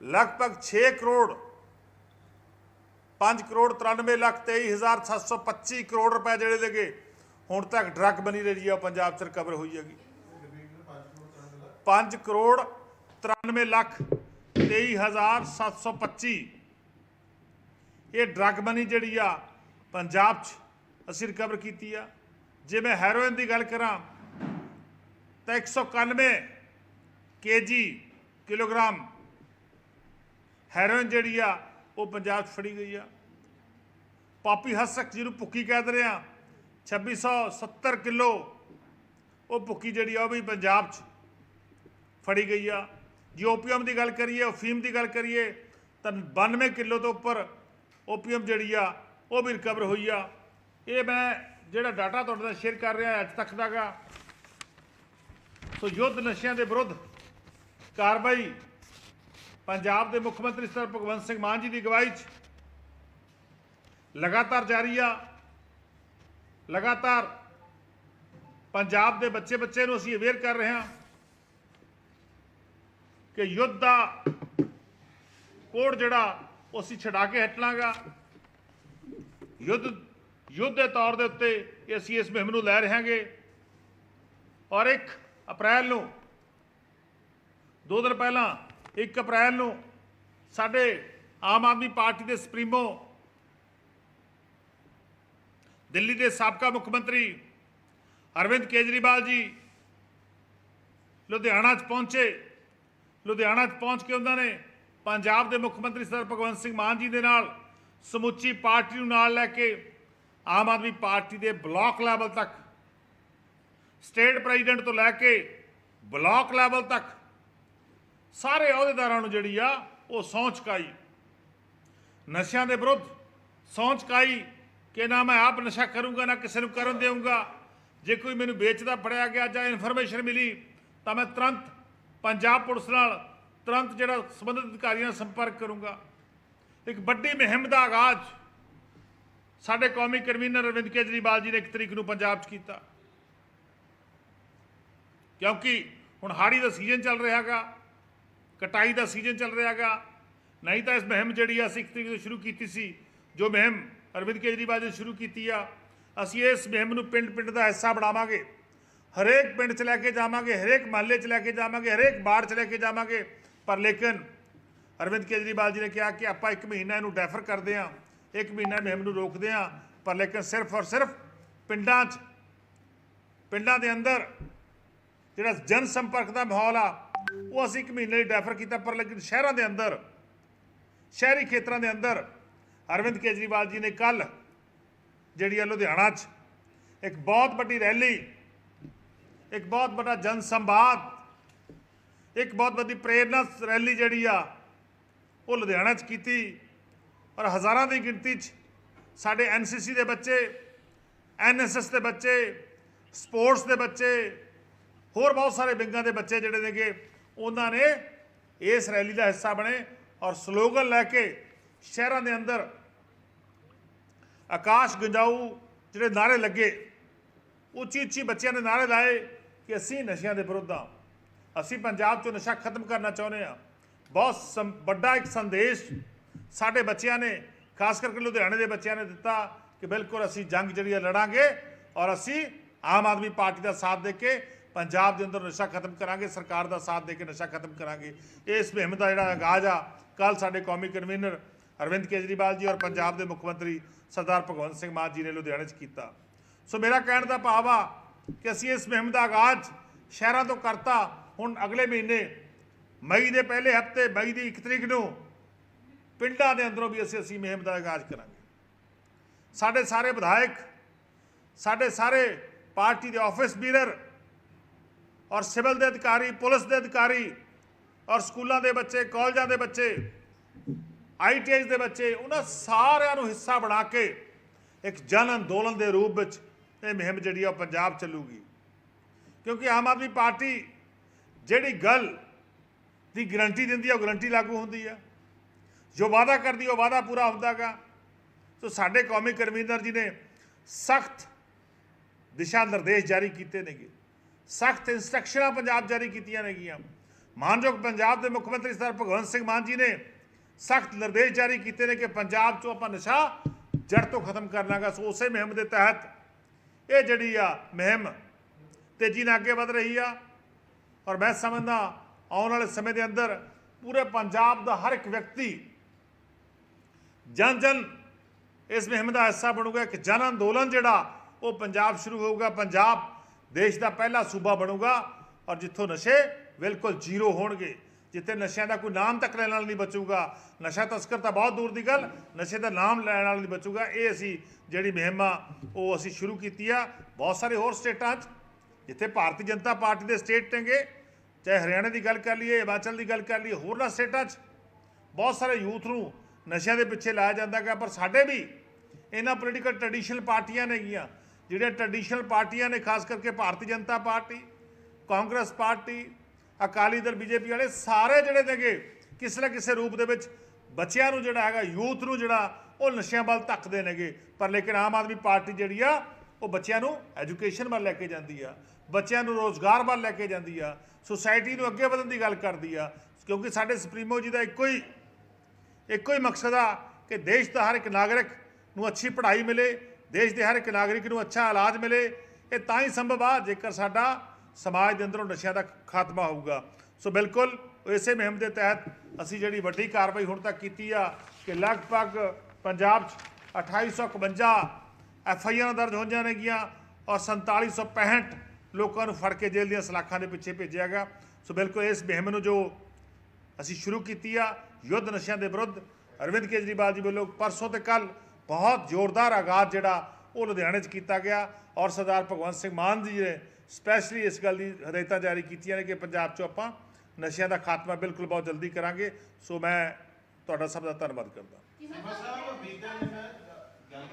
ਲਗਭਗ 6 ਕਰੋੜ 5 ਕਰੋੜ 93 ਲੱਖ 23725 ਕਰੋੜ ਰੁਪਏ ਜਿਹੜੇ ਲਗੇ ਹੁਣ ਤੱਕ ਡਰੱਗ ਬਣੀ ਰਹੀ ਆ ਉਹ ਪੰਜਾਬ 'ਚ ਰਿਕਵਰ ਹੋਈ ਹੈਗੀ। 5 ਕਰੋੜ 93 ਲੱਖ 23725 ਇਹ ਡਰੱਗ ਬਣੀ ਜਿਹੜੀ ਆ, ਪੰਜਾਬ 'ਚ ਅਸੀਂ ਰਿਕਵਰ ਕੀਤੀ ਆ। ਜੇ ਮੈਂ ਹੈਰੋਇਨ ਦੀ ਗੱਲ ਕਰਾਂ, ਤਾਂ 191 ਕੇਜੀ ਕਿਲੋਗ੍ਰਾਮ ਹੈਰੋਇਨ ਜਿਹੜੀ ਆ, ਉਹ ਪੰਜਾਬ 'ਚ ਫੜੀ ਗਈ ਆ। ਪਾਪੀ ਹਸਕ ਜਿਹਨੂੰ ਭੁੱਕੀ ਕਹਿ ਰਹੇ ਆ 2670 ਕਿਲੋ ਉਹ ਭੁੱਕੀ ਜਿਹੜੀ ਆ, ਉਹ ਵੀ ਪੰਜਾਬ 'ਚ ਫੜੀ ਗਈ ਆ। ਜੇ ਓਪੀਐਮ ਦੀ ਗੱਲ ਕਰੀਏ, ਅਫੀਮ ਦੀ ਗੱਲ ਕਰੀਏ, ਤਾਂ 92 ਕਿਲੋ ਤੋਂ ਉੱਪਰ ਓਪੀਐਮ ਜਿਹੜੀ ਆ, ਉਹ ਵੀ ਰਿਕਵਰ ਹੋਈ ਆ। ਇਹ ਮੈਂ ਜਿਹੜਾ ਡਾਟਾ ਤੁਹਾਡੇ ਨਾਲ ਸ਼ੇਅਰ ਕਰ ਰਿਹਾ, ਅੱਜ ਤੱਕ ਦਾਗਾ ਸੋ ਯੁੱਧ ਨਸ਼ਿਆਂ ਦੇ ਵਿਰੁੱਧ ਕਾਰਵਾਈ ਪੰਜਾਬ ਦੇ ਮੁੱਖ ਮੰਤਰੀ ਸਰ ਭਗਵੰਤ ਸਿੰਘ ਮਾਨ ਜੀ ਦੀ ਅਗਵਾਈ 'ਚ ਲਗਾਤਾਰ ਜਾਰੀ ਆ। ਲਗਾਤਾਰ ਪੰਜਾਬ ਦੇ ਬੱਚੇ ਬੱਚੇ ਨੂੰ ਅਸੀਂ ਅਵੇਅਰ ਕਰ ਰਹੇ ਹਾਂ ਕਿ ਯੁੱਧ ਦਾ ਕੋੜ ਜਿਹੜਾ ਉਹ ਅਸੀਂ ਛਡਾ ਕੇ ਹਟਣਾਗਾ ਯੁੱਧ ਯੁੱਧ ਦੇ ਤੌਰ ਦੇ ਉੱਤੇ ਅਸੀਂ ਇਸ ਮੁਹਿੰਮ ਨੂੰ ਲੈ ਰਹੇਗੇ। ਔਰ 1 ਅਪ੍ਰੈਲ ਨੂੰ ਦੋ ਦਿਨ ਪਹਿਲਾਂ 1 ਅਪ੍ਰੈਲ ਨੂੰ ਸਾਡੇ ਆਮ ਆਦਮੀ ਪਾਰਟੀ ਦੇ ਸੁਪਰੀਮੋ, ਦਿੱਲੀ ਦੇ ਸਾਬਕਾ ਮੁੱਖ ਮੰਤਰੀ ਅਰਵਿੰਦ ਕੇਜਰੀਵਾਲ ਜੀ ਲੁਧਿਆਣਾ 'ਚ ਪਹੁੰਚੇ। ਲੁਧਿਆਣਾ 'ਚ ਪਹੁੰਚ ਕੇ ਉਹਨਾਂ ਨੇ ਪੰਜਾਬ ਦੇ ਮੁੱਖ ਮੰਤਰੀ ਸਰ ਭਗਵੰਤ ਸਿੰਘ ਮਾਨ ਜੀ ਦੇ ਨਾਲ ਸਮੁੱਚੀ ਪਾਰਟੀ ਨੂੰ ਨਾਲ ਲੈ ਕੇ ਆਮ ਆਦਮੀ ਪਾਰਟੀ ਦੇ ਬਲਾਕ ਲੈਵਲ ਤੱਕ, ਸਟੇਟ ਪ੍ਰੈਜ਼ੀਡੈਂਟ ਤੋਂ ਲੈ ਕੇ ਬਲਾਕ ਲੈਵਲ ਤੱਕ ਸਾਰੇ ਅਹੁਦੇਦਾਰਾਂ ਨੂੰ ਜਿਹੜੀ ਆ ਉਹ ਸਹੁੰ ਚੁਕਾਈ। ਨਸ਼ਿਆਂ ਦੇ ਵਿਰੁੱਧ ਸਹੁੰ ਚੁਕਾਈ ਕਿ ਨਾ ਮੈਂ ਆਪ ਨਸ਼ਾ ਕਰੂੰਗਾ, ਨਾ ਕਿਸੇ ਨੂੰ ਕਰਨ ਦੇਵਾਂਗਾ ਜੇ ਕੋਈ ਮੈਨੂੰ ਵੇਚਦਾ, ਫੜਿਆ ਗਿਆ ਜਾਂ ਇਨਫੋਰਮੇਸ਼ਨ ਮਿਲੀ, ਤਾਂ ਮੈਂ ਤੁਰੰਤ ਪੰਜਾਬ ਪੁਲਿਸ ਨਾਲ ਤੁਰੰਤ ਜਿਹੜਾ ਸੰਬੰਧਿਤ ਅਧਿਕਾਰੀਆਂ ਨਾਲ ਸੰਪਰਕ ਕਰੂੰਗਾ। ਇੱਕ ਵੱਡੀ ਮੁਹਿੰਮ ਦਾ ਆਗਾਜ਼ ਸਾਡੇ ਕੌਮੀ ਕਨਵੀਨਰ ਅਰਵਿੰਦ ਕੇਜਰੀਵਾਲ ਜੀ ਨੇ ਇੱਕ ਤਰੀਕ ਨੂੰ ਪੰਜਾਬ 'ਚ ਕੀਤਾ। ਕਿਉਂਕਿ ਹੁਣ ਹਾੜੀ ਦਾ ਸੀਜ਼ਨ ਚੱਲ ਰਿਹਾ ਹੈਗਾ ਕਟਾਈ ਦਾ ਸੀਜ਼ਨ ਚੱਲ ਰਿਹਾ ਹੈਗਾ। ਨਹੀਂ ਤਾਂ ਇਸ ਮੁਹਿੰਮ ਜਿਹੜੀ ਆ, ਅਸੀਂ ਇੱਕ ਤਰੀਕ ਤੋਂ ਸ਼ੁਰੂ ਕੀਤੀ ਸੀ, ਜੋ ਮੁਹਿੰਮ ਅਰਵਿੰਦ ਕੇਜਰੀਵਾਲ ਜੀ ਸ਼ੁਰੂ ਕੀਤੀ ਆ, ਅਸੀਂ ਇਸ ਮੁਹਿੰਮ ਨੂੰ ਪਿੰਡ-ਪਿੰਡ ਦਾ ਹਿੱਸਾ ਬਣਾਵਾਂਗੇ। ਹਰੇਕ ਪਿੰਡ 'ਚ ਲੈ ਕੇ ਜਾਵਾਂਗੇ, ਹਰੇਕ ਮਹੱਲੇ 'ਚ ਲੈ ਕੇ ਜਾਵਾਂਗੇ, ਹਰੇਕ ਬਾੜ 'ਚ ਲੈ ਕੇ ਜਾਵਾਂਗੇ। ਪਰ ਲੇਕਿਨ ਅਰਵਿੰਦ ਕੇਜਰੀਵਾਲ ਜੀ ਨੇ ਕਿਹਾ ਕਿ ਆਪਾਂ ਇੱਕ ਮਹੀਨਾ ਇਹਨੂੰ ਡੈਫਰ ਕਰਦੇ ਹਾਂ ਇੱਕ ਮਹੀਨਾ ਮੁਹਿੰਮ ਨੂੰ ਰੋਕਦੇ ਹਾਂ ਪਰ ਲੇਕਿਨ ਸਿਰਫ ਔਰ ਸਿਰਫ ਪਿੰਡਾਂ 'ਚ, ਪਿੰਡਾਂ ਦੇ ਅੰਦਰ ਜਿਹੜਾ ਜਨ ਸੰਪਰਕ ਦਾ ਮਾਹੌਲ ਆ ਉਹ ਅਸੀਂ ਇੱਕ ਮਹੀਨੇ ਲਈ ਡੈਫਰ ਕੀਤਾ, ਪਰ ਲੇਕਿਨ ਸ਼ਹਿਰਾਂ ਦੇ ਅੰਦਰ, ਸ਼ਹਿਰੀ ਖੇਤਰਾਂ ਦੇ ਅੰਦਰ, ਅਰਵਿੰਦ ਕੇਜਰੀਵਾਲ ਜੀ ਨੇ ਕੱਲ ਜਿਹੜੀ ਆ ਲੁਧਿਆਣਾ 'ਚ ਇੱਕ ਬਹੁਤ ਵੱਡੀ ਰੈਲੀ, ਇੱਕ ਬਹੁਤ ਵੱਡਾ ਜਨ ਸੰਵਾਦ ਇੱਕ ਬਹੁਤ ਵੱਡੀ ਪ੍ਰੇਰਨਾ ਰੈਲੀ ਜਿਹੜੀ ਆ ਉਹ ਲੁਧਿਆਣਾ 'ਚ ਕੀਤੀ ਔਰ ਹਜ਼ਾਰਾਂ ਦੀ ਗਿਣਤੀ 'ਚ ਸਾਡੇ ਐਨਸੀਸੀ ਦੇ ਬੱਚੇ ਐਨਐਸਐਸ ਦੇ ਬੱਚੇ, ਸਪੋਰਟਸ ਦੇ ਬੱਚੇ ਹੋਰ ਬਹੁਤ ਸਾਰੇ ਵਿੰਗਾਂ ਦੇ ਬੱਚੇ ਜਿਹੜੇ ਨੇਗੇ, ਉਹਨਾਂ ਨੇ ਇਸ ਰੈਲੀ ਦਾ ਹਿੱਸਾ ਬਣੇ ਔਰ ਸਲੋਗਨ ਲੈ ਕੇ ਸ਼ਹਿਰਾਂ ਦੇ ਅੰਦਰ ਆਕਾਸ਼ ਗੰਜਾਊ ਜਿਹੜੇ ਨਾਰੇ ਲੱਗੇ, ਉੱਚੀ ਉੱਚੀ ਬੱਚਿਆਂ ਨੇ ਨਾਰੇ ਲਾਏ ਕਿ ਅਸੀਂ ਨਸ਼ਿਆਂ ਦੇ ਵਿਰੁੱਧ ਹਾਂ। ਅਸੀਂ ਪੰਜਾਬ 'ਚੋਂ ਨਸ਼ਾ ਖਤਮ ਕਰਨਾ ਚਾਹੁੰਦੇ ਹਾਂ। ਬਹੁਤ ਸੰ- ਵੱਡਾ ਇੱਕ ਸੰਦੇਸ਼ ਸਾਡੇ ਬੱਚਿਆਂ ਨੇ, ਖਾਸ ਕਰਕੇ ਲੁਧਿਆਣੇ ਦੇ ਬੱਚਿਆਂ ਨੇ ਦਿੱਤਾ ਕਿ ਬਿਲਕੁਲ ਅਸੀਂ ਜੰਗ ਜਿਹੜੀ ਹੈ ਲੜਾਂਗੇ ਔਰ ਅਸੀਂ ਆਮ ਆਦਮੀ ਪਾਰਟੀ ਦਾ ਸਾਥ ਦੇ ਕੇ ਪੰਜਾਬ ਦੇ ਅੰਦਰ ਨਸ਼ਾ ਖਤਮ ਕਰਾਂਗੇ, ਸਰਕਾਰ ਦਾ ਸਾਥ ਦੇ ਕੇ ਨਸ਼ਾ ਖਤਮ ਕਰਾਂਗੇ। ਇਸ ਮੁਹਿੰਮ ਦਾ ਜਿਹੜਾ ਆਗਾਜ਼ ਆ ਕੱਲ ਸਾਡੇ ਕੌਮੀ ਕਨਵੀਨਰ ਅਰਵਿੰਦ ਕੇਜਰੀਵਾਲ ਜੀ ਔਰ ਪੰਜਾਬ ਦੇ ਮੁੱਖ ਮੰਤਰੀ ਸਰਦਾਰ ਭਗਵੰਤ ਸਿੰਘ ਮਾਨ ਜੀ ਨੇ ਲੁਧਿਆਣੇ 'ਚ ਕੀਤਾ। ਸੋ ਮੇਰਾ ਕਹਿਣ ਦਾ ਭਾਵ ਆ ਕਿ ਅਸੀਂ ਇਸ ਮੁਹਿੰਮ ਦਾ ਆਗਾਜ਼ ਸ਼ਹਿਰਾਂ ਤੋਂ ਕਰਤਾ, ਹੁਣ ਅਗਲੇ ਮਹੀਨੇ ਮਈ ਦੇ ਪਹਿਲੇ ਹਫ਼ਤੇ, ਮਈ ਦੀ 1 ਤਰੀਕ ਨੂੰ ਪਿੰਡਾਂ ਦੇ ਅੰਦਰੋਂ ਵੀ ਅਸੀਂ ਅਸੀਂ ਮੁਹਿੰਮ ਦਾ ਆਗਾਜ਼ ਕਰਾਂਗੇ। ਸਾਡੇ ਸਾਰੇ ਵਿਧਾਇਕ, ਸਾਡੇ ਸਾਰੇ ਪਾਰਟੀ ਦੇ ਆਫਿਸ ਬੀਰਰ ਔਰ ਸਿਵਲ ਦੇ ਅਧਿਕਾਰੀ, ਪੁਲਿਸ ਦੇ ਅਧਿਕਾਰੀ ਔਰ ਸਕੂਲਾਂ ਦੇ ਬੱਚੇ, ਕਾਲਜਾਂ ਦੇ ਬੱਚੇ ਆਈਟੀਆਈ ਦੇ ਬੱਚੇ, ਉਹਨਾਂ ਸਾਰਿਆਂ ਨੂੰ ਹਿੱਸਾ ਬਣਾ ਕੇ ਇੱਕ ਜਨ ਅੰਦੋਲਨ ਦੇ ਰੂਪ ਵਿੱਚ ਇਹ ਮੁਹਿੰਮ ਜਿਹੜੀ ਆ ਉਹ ਪੰਜਾਬ ਚੱਲੂਗੀ। ਕਿਉਂਕਿ ਆਮ ਆਦਮੀ ਪਾਰਟੀ ਜਿਹੜੀ ਗੱਲ ਦੀ ਗਰੰਟੀ ਦਿੰਦੀ ਆ, ਉਹ ਗਰੰਟੀ ਲਾਗੂ ਹੁੰਦੀ ਆ। ਜੋ ਵਾਅਦਾ ਕਰਦੀ ਉਹ ਵਾਅਦਾ ਪੂਰਾ ਹੁੰਦਾਗਾ। ਸੋ ਸਾਡੇ ਕੌਮੀ ਕਨਵੀਨਰ ਜੀ ਨੇ ਸਖਤ ਦਿਸ਼ਾ ਨਿਰਦੇਸ਼ ਜਾਰੀ ਕੀਤੇ ਨੇਗੇ। ਸਖਤ ਇਨਸਟਰਕਸ਼ਨਾਂ ਪੰਜਾਬ ਜਾਰੀ ਕੀਤੀਆਂ ਨੇਗੀਆਂ। ਮਾਨਯੋਗ ਪੰਜਾਬ ਦੇ ਮੁੱਖ ਮੰਤਰੀ ਸਰਦਾਰ ਭਗਵੰਤ ਸਿੰਘ ਮਾਨ ਜੀ ਨੇ ਸਖਤ ਨਿਰਦੇਸ਼ ਜਾਰੀ ਕੀਤੇ ਨੇ ਕਿ ਪੰਜਾਬ 'ਚੋਂ ਆਪਾਂ ਨਸ਼ਾ ਜੜ ਤੋਂ ਖਤਮ ਕਰਨਾਗਾ, ਸੋ ਉਸੇ ਮੁਹਿੰਮ ਦੇ ਤਹਿਤ ਇਹ ਜਿਹੜੀ ਆ ਮੁਹਿੰਮ ਤੇਜ਼ੀ ਨਾਲ ਅੱਗੇ ਵਧ ਰਹੀ ਆ ਔਰ ਮੈਂ ਸਮਝਦਾ ਆਉਣ ਵਾਲੇ ਸਮੇਂ ਦੇ ਅੰਦਰ ਪੂਰੇ ਪੰਜਾਬ ਦਾ ਹਰ ਇੱਕ ਵਿਅਕਤੀ ਜਨ ਜਨ ਇਸ ਮੁਹਿੰਮ ਦਾ ਹਿੱਸਾ ਬਣੂਗਾ, ਇੱਕ ਜਨ ਅੰਦੋਲਨ ਜਿਹੜਾ ਉਹ ਪੰਜਾਬ ਸ਼ੁਰੂ ਹੋਊਗਾ। ਪੰਜਾਬ ਦੇਸ਼ ਦਾ ਪਹਿਲਾ ਸੂਬਾ ਬਣੂਗਾ ਔਰ ਜਿੱਥੋਂ ਨਸ਼ੇ ਬਿਲਕੁਲ ਜ਼ੀਰੋ ਹੋਣਗੇ, ਜਿੱਥੇ ਨਸ਼ਿਆਂ ਦਾ ਕੋਈ ਨਾਮ ਤੱਕ ਲੈਣ ਵਾਲਾ ਨਹੀਂ ਬਚੂਗਾ। ਨਸ਼ਾ ਤਸਕਰ ਤਾਂ ਬਹੁਤ ਦੂਰ ਦੀ ਗੱਲ, ਨਸ਼ੇ ਦਾ ਨਾਮ ਲੈਣ ਵਾਲਾ ਨਹੀਂ ਬਚੂਗਾ। ਇਹ ਅਸੀਂ ਜਿਹੜੀ ਮੁਹਿੰਮ ਆ ਉਹ ਅਸੀਂ ਸ਼ੁਰੂ ਕੀਤੀ ਆ। ਬਹੁਤ ਸਾਰੇ ਹੋਰ ਸਟੇਟਾਂ 'ਚ, ਜਿੱਥੇ ਭਾਰਤੀ ਜਨਤਾ ਪਾਰਟੀ ਦੇ ਸਟੇਟ ਟੰਗੇ ਚਾਹੇ ਹਰਿਆਣਾ ਦੀ ਗੱਲ ਕਰ ਲਈਏ, ਹਿਮਾਚਲ ਦੀ ਗੱਲ ਕਰ ਲਈਏ, ਹੋਰਨਾਂ ਸਟੇਟਾਂ 'ਚ ਬਹੁਤ ਸਾਰੇ ਯੂਥ ਨੂੰ ਨਸ਼ਿਆਂ ਦੇ ਪਿੱਛੇ ਲਾਇਆ ਜਾਂਦਾ ਹੈਗਾ। ਪਰ ਸਾਡੇ ਵੀ ਇਹਨਾਂ ਪੋਲੀਟੀਕਲ ਟ੍ਰੈਡੀਸ਼ਨਲ ਪਾਰਟੀਆਂ ਨੇਗੀਆਂ। ਜਿਹੜੀਆਂ ਟ੍ਰੈਡੀਸ਼ਨਲ ਪਾਰਟੀਆਂ ਨੇ, ਖਾਸ ਕਰਕੇ Bharatiya Janata party, Congress party, Akali Dal, BJP ਵਾਲੇ, ਸਾਰੇ ਜਿਹੜੇ ਨੇਗੇ, ਕਿਸੇ ਨਾ ਕਿਸੇ ਰੂਪ ਦੇ ਵਿੱਚ ਬੱਚਿਆਂ ਨੂੰ ਜਿਹੜਾ ਹੈਗਾ, ਯੂਥ ਨੂੰ ਜਿਹੜਾ, ਉਹ ਨਸ਼ਿਆਂ ਵੱਲ ਧੱਕਦੇ ਨੇਗੇ। ਪਰ ਲੇਕਿਨ ਆਮ ਆਦਮੀ ਪਾਰਟੀ ਜਿਹੜੀ ਆ, ਉਹ ਬੱਚਿਆਂ ਨੂੰ ਐਜੂਕੇਸ਼ਨ ਵੱਲ ਲੈ ਕੇ ਜਾਂਦੀ ਆ, ਬੱਚਿਆਂ ਨੂੰ ਰੋਜ਼ਗਾਰ ਵੱਲ ਲੈ ਕੇ ਜਾਂਦੀ ਆ ਸੁਸਾਇਟੀ ਨੂੰ ਅੱਗੇ ਵਧਣ ਦੀ ਗੱਲ ਕਰਦੀ ਆ, ਕਿਉਂਕਿ ਸਾਡੇ ਸੁਪਰੀਮੋ ਜੀ ਦਾ ਇੱਕੋ ਹੀ ਇੱਕੋ ਹੀ ਮਕਸਦ ਆ ਕਿ ਦੇਸ਼ ਦਾ ਹਰ ਇੱਕ ਨਾਗਰਿਕ ਨੂੰ ਅੱਛੀ ਪੜ੍ਹਾਈ ਮਿਲੇ ਦੇਸ਼ ਦੇ ਹਰ ਇੱਕ ਨਾਗਰਿਕ ਨੂੰ ਅੱਛਾ ਇਲਾਜ ਮਿਲੇ, ਇਹ ਤਾਂ ਹੀ ਸੰਭਵ ਆ ਜੇਕਰ ਸਾਡਾ ਸਮਾਜ ਦੇ ਅੰਦਰੋਂ ਨਸ਼ਿਆਂ ਦਾ ਖਾਤਮਾ ਹੋਊਗਾ। ਸੋ ਬਿਲਕੁਲ ਇਸੇ ਮੁਹਿੰਮ ਦੇ ਤਹਿਤ ਅਸੀਂ ਜਿਹੜੀ ਵੱਡੀ ਕਾਰਵਾਈ ਹੁਣ ਤੱਕ ਕੀਤੀ ਆ ਕਿ ਲਗਭਗ ਪੰਜਾਬ 'ਚ 2851 ਐਫ ਆਈ ਆਰ ਦਰਜ ਹੋਈਆਂ ਨੇਗੀਆਂ ਔਰ 4765 ਲੋਕਾਂ ਨੂੰ ਫੜ ਕੇ ਜੇਲ੍ਹ ਦੀਆਂ ਸਲਾਖਾਂ ਦੇ ਪਿੱਛੇ ਭੇਜਿਆ ਗਿਆ। ਸੋ ਬਿਲਕੁਲ ਇਸ ਮੁਹਿੰਮ ਨੂੰ ਜੋ ਅਸੀਂ ਸ਼ੁਰੂ ਕੀਤੀ ਆ, ਯੁੱਧ ਨਸ਼ਿਆਂ ਦੇ ਵਿਰੁੱਧ, ਅਰਵਿੰਦ ਕੇਜਰੀਵਾਲ ਜੀ ਵੱਲੋਂ ਪਰਸੋਂ ਤੇ ਕੱਲ ਬਹੁਤ ਜ਼ੋਰਦਾਰ ਆਗਾਜ਼ ਜਿਹੜਾ ਉਹ ਲੁਧਿਆਣੇ 'ਚ ਕੀਤਾ ਗਿਆ ਔਰ ਸਰਦਾਰ ਭਗਵੰਤ ਸਿੰਘ ਮਾਨ ਜੀ ਨੇ ਸਪੈਸ਼ਲੀ ਇਸ ਗੱਲ ਦੀ ਹਦਾਇਤਾਂ ਜਾਰੀ ਕੀਤੀਆਂ ਨੇ ਕਿ ਪੰਜਾਬ 'ਚੋਂ ਆਪਾਂ ਨਸ਼ਿਆਂ ਦਾ ਖਾਤਮਾ ਬਿਲਕੁਲ ਬਹੁਤ ਜਲਦੀ ਕਰਾਂਗੇ। ਸੋ ਮੈਂ ਤੁਹਾਡਾ ਸਭ ਦਾ ਧੰਨਵਾਦ ਕਰਦਾ। ਸਾਹਿਬ, ਬੀਤੇ ਦਿਨ ਗੱਲ